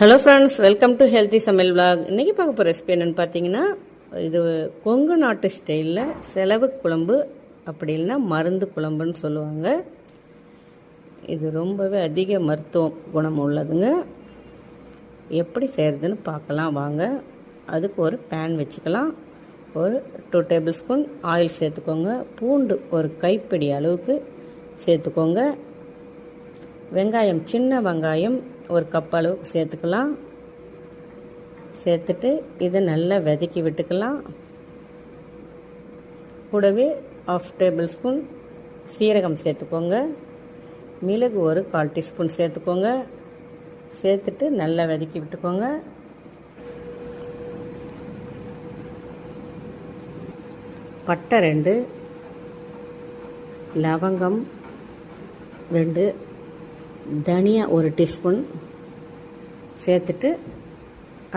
Hello friends welcome to healthy சமையல் vlog. இன்றைக்கி பார்க்க போகிற ரெசிபி என்னென்னு பார்த்தீங்கன்னா இது கொங்கு நாட்டு ஸ்டைலில் செலவு குழம்பு அப்படி இல்லைன்னா மருந்து குழம்புன்னு சொல்லுவாங்க. இது ரொம்பவே அதிக மருத்துவ குணம் உள்ளதுங்க. எப்படி செய்கிறதுன்னு பார்க்கலாம் வாங்க. அதுக்கு ஒரு பேன் வச்சுக்கலாம். ஒரு டூ டேபிள் ஸ்பூன் ஆயில் சேர்த்துக்கோங்க. பூண்டு ஒரு கைப்பிடி அளவுக்கு சேர்த்துக்கோங்க. வெங்காயம் சின்ன வெங்காயம் ஒரு கப் அளவுக்கு சேர்த்துக்கலாம். சேர்த்துட்டு இதை நல்லா வதக்கி விட்டுக்கலாம். கூடவே ஆஃப் டேபிள் ஸ்பூன் சீரகம் சேர்த்துக்கோங்க. மிளகு ஒரு கால் டீஸ்பூன் சேர்த்துக்கோங்க. சேர்த்துட்டு நல்லா வதக்கி விட்டுக்கோங்க. பட்டை ரெண்டு லவங்கம் ரெண்டு தனியா ஒரு டீஸ்பூன் சேர்த்துட்டு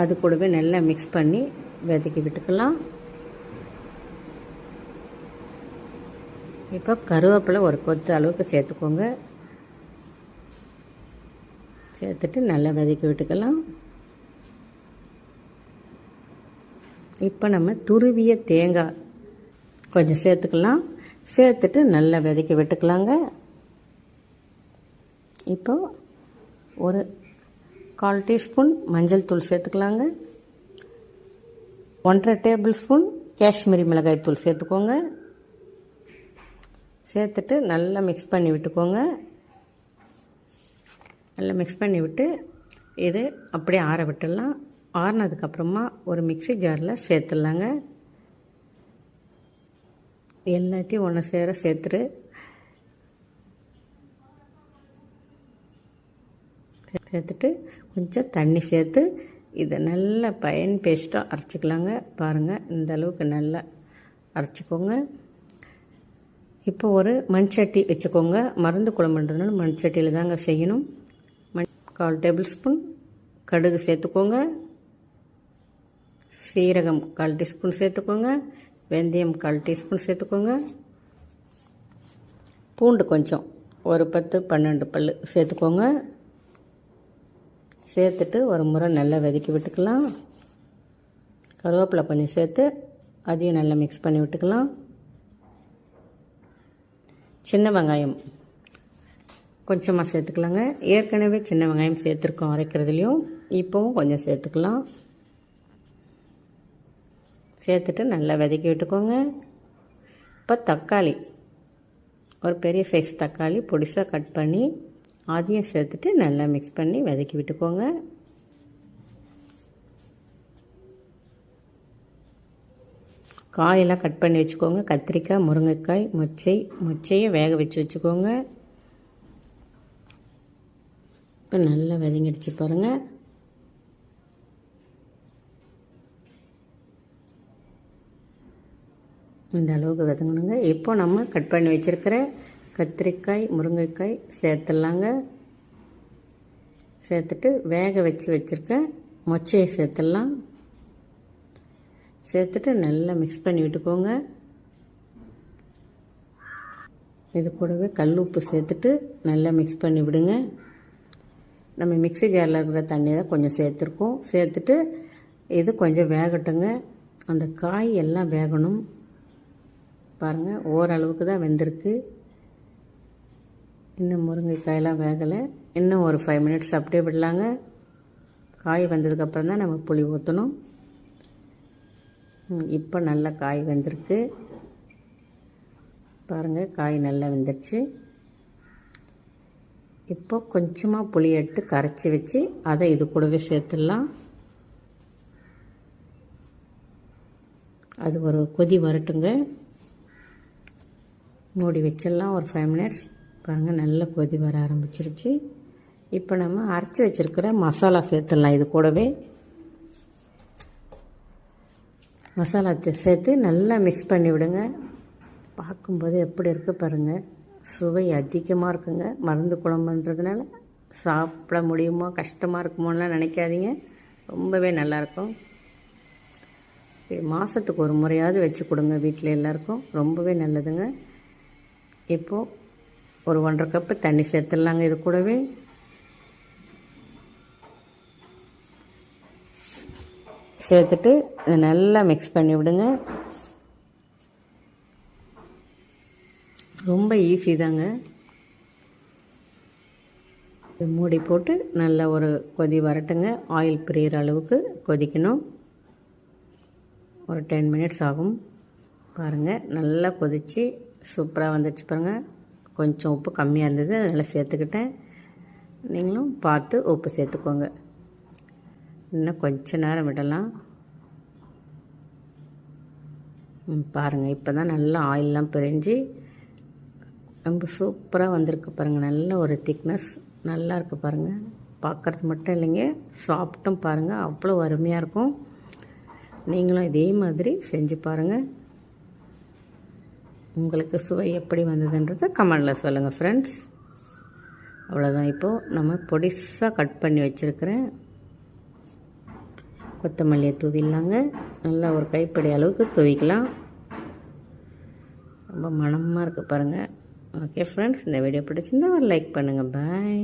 அது கூடவே நல்லா மிக்ஸ் பண்ணி வதக்கி விட்டுக்கலாம். இப்போ கருவேப்பிலை ஒரு கொத்து அளவுக்கு சேர்த்துக்கோங்க. சேர்த்துட்டு நல்லா வதக்கி விட்டுக்கலாம். இப்போ நம்ம துருவிய தேங்காய் கொஞ்சம் சேர்த்துக்கலாம். சேர்த்துட்டு நல்லா வதக்கி விட்டுக்கலாங்க. இப்போ ஒரு கால் டீஸ்பூன் மஞ்சள் தூள் சேர்த்துக்கலாங்க. ஒன்றரை டேபிள் ஸ்பூன் காஷ்மீரி மிளகாய் தூள் சேர்த்துக்கோங்க. சேர்த்துட்டு நல்லா மிக்ஸ் பண்ணி விட்டுக்கோங்க. நல்லா மிக்ஸ் பண்ணி விட்டு இது அப்படியே ஆற விட்டுடலாம். ஆறினதுக்கப்புறமா ஒரு மிக்ஸி ஜாரில் சேர்த்துடலாங்க. எல்லாத்தையும் ஒன்று சேர சேர்த்துட்டு சேர்த்துட்டு கொஞ்சம் தண்ணி சேர்த்து இதை நல்லா பயன் பேஸ்ட்டாக அரைச்சிக்கலாங்க. பாருங்கள் இந்த அளவுக்கு நல்லா அரைச்சிக்கோங்க. இப்போ ஒரு மண் சட்டி வச்சுக்கோங்க. மருந்து குழம்புன்றதுனால மண் சட்டியில் தாங்க செய்யணும். மண் கால் டேபிள் ஸ்பூன் கடுகு சேர்த்துக்கோங்க. சீரகம் கால் டீஸ்பூன் சேர்த்துக்கோங்க. வெந்தயம் கால் டீஸ்பூன் சேர்த்துக்கோங்க. பூண்டு கொஞ்சம் ஒரு பத்து பன்னெண்டு பல் சேர்த்துக்கோங்க. சேர்த்துட்டு ஒரு முறை நல்லா வதக்கி விட்டுக்கலாம். கருவேப்பிலை கொஞ்சம் சேர்த்து அதையும் நல்லா மிக்ஸ் பண்ணி விட்டுக்கலாம். சின்ன வெங்காயம் கொஞ்சமாக சேர்த்துக்கலாங்க. ஏற்கனவே சின்ன வெங்காயம் சேர்த்துருக்கோம் அரைக்கிறதுலையும். இப்போவும் கொஞ்சம் சேர்த்துக்கலாம். சேர்த்துட்டு நல்லா வதக்கி விட்டுக்கோங்க. இப்போ தக்காளி ஒரு பெரிய சைஸ் தக்காளி பொடிசாக கட் பண்ணி அதையும் சேர்த்துட்டு நல்லா மிக்ஸ் பண்ணி வதக்கி விட்டுக்கோங்க. காயெல்லாம் கட் பண்ணி வச்சுக்கோங்க. கத்திரிக்காய் முருங்கைக்காய் மொச்சை மொச்சையை வேக வச்சு வச்சுக்கோங்க. இப்போ நல்லா வதங்கிடுச்சு பாருங்கள் இந்த அளவுக்கு வதங்கணுங்க. இப்போ நம்ம கட் பண்ணி வச்சுருக்கிற கத்திரிக்காய் முருங்கைக்காய் சேர்த்துடலாங்க. சேர்த்துட்டு வேக வச்சு வச்சுருக்க மொச்சையை சேர்த்துடலாம். சேர்த்துட்டு நல்லா மிக்ஸ் பண்ணி விட்டுக்கோங்க. இது கூடவே கல் உப்பு சேர்த்துட்டு நல்லா மிக்ஸ் பண்ணி விடுங்க. நம்ம மிக்ஸி ஜாரில் இருக்கிற தண்ணி தான் கொஞ்சம் சேர்த்துருக்கோம். சேர்த்துட்டு இது கொஞ்சம் வேகட்டுங்க. அந்த காய் எல்லாம் வேகணும். பாருங்கள் ஓரளவுக்கு தான் வெந்திருக்கு. இன்னும் முருங்கைக்காயெல்லாம் வேகலை. இன்னும் ஒரு ஃபைவ் மினிட்ஸ் அப்படியே விடலாங்க. காய் வந்ததுக்கப்புறம் தான் நம்ம புளி ஊற்றணும் இப்போ நல்லா காய் வந்திருக்கு. பாருங்கள் காய் நல்லா வெந்துருச்சு. இப்போ கொஞ்சமாக புளி எடுத்து கரைச்சி வச்சு அதை இது கூடவே சேர்த்துடலாம். அது ஒரு கொதி வரட்டுங்க. மூடி வச்சிடலாம் ஒரு ஃபைவ் மினிட்ஸ் பாருங்கள் நல்லா கொதி வர ஆரம்பிச்சிருச்சு. இப்போ நம்ம அரைச்சி வச்சுருக்கிற மசாலா சேர்த்துடலாம். இது கூடவே மசாலா சேர்த்து நல்லா மிக்ஸ் பண்ணி விடுங்க. பார்க்கும்போது எப்படி இருக்குது பாருங்கள் சுவை அதிகமாக இருக்குங்க. மருந்து குழம்புன்றதுனால சாப்பிட முடியுமோ கஷ்டமாக இருக்குமோலாம் நினைக்காதீங்க. ரொம்பவே நல்லாயிருக்கும் மாதத்துக்கு ஒரு முறையாவது வச்சு கொடுங்க வீட்டில் எல்லாருக்கும். ரொம்பவே நல்லதுங்க. இப்போது ஒரு ஒன்றரை கப்பு தண்ணி சேர்த்துடலாங்க இது கூடவே. சேர்த்துட்டு இதை நல்லா மிக்ஸ் பண்ணி விடுங்க. ரொம்ப ஈஸி தாங்க. மூடி போட்டு நல்லா ஒரு கொதி வரட்டுங்க. ஆயில் பிரியிற அளவுக்கு கொதிக்கணும். ஒரு டென் மினிட்ஸ் ஆகும். பாருங்கள் நல்லா கொதித்து சூப்பராக வந்துடுச்சு பாருங்கள் கொஞ்சம் உப்பு கம்மியாக இருந்தது அதனால் சேர்த்துக்கிட்டேன். நீங்களும் பார்த்து உப்பு சேர்த்துக்கோங்க. இன்னும் கொஞ்ச நேரம் விடலாம். ம், பாருங்கள் இப்போ தான் நல்லா ஆயிலெலாம் பிரிஞ்சு ரொம்ப சூப்பராக வந்திருக்கு பாருங்கள் நல்ல ஒரு திக்னஸ் நல்லா இருக்குது பாருங்கள் பார்க்குறது மட்டும் இல்லைங்க சாப்பிட்டும் பாருங்கள் அவ்வளோ அருமையாக இருக்கும். நீங்களும் இதே மாதிரி செஞ்சு பாருங்கள் உங்களுக்கு சுவை எப்படி வந்ததுன்றதை கமெண்டில் சொல்லுங்கள் ஃப்ரெண்ட்ஸ் அவ்வளோதான் இப்போது நம்ம பொடிசாக கட் பண்ணி வச்சுருக்கிறேன். கொத்தமல்லியை தூவிடலாங்க. நல்லா ஒரு கைப்படி அளவுக்கு தூவிக்கலாம். ரொம்ப மனமாக இருக்குது பாருங்கள் ஓகே ஃப்ரெண்ட்ஸ் இந்த வீடியோ பிடிச்சிருந்தா ஒரு லைக் பண்ணுங்கள் பாய்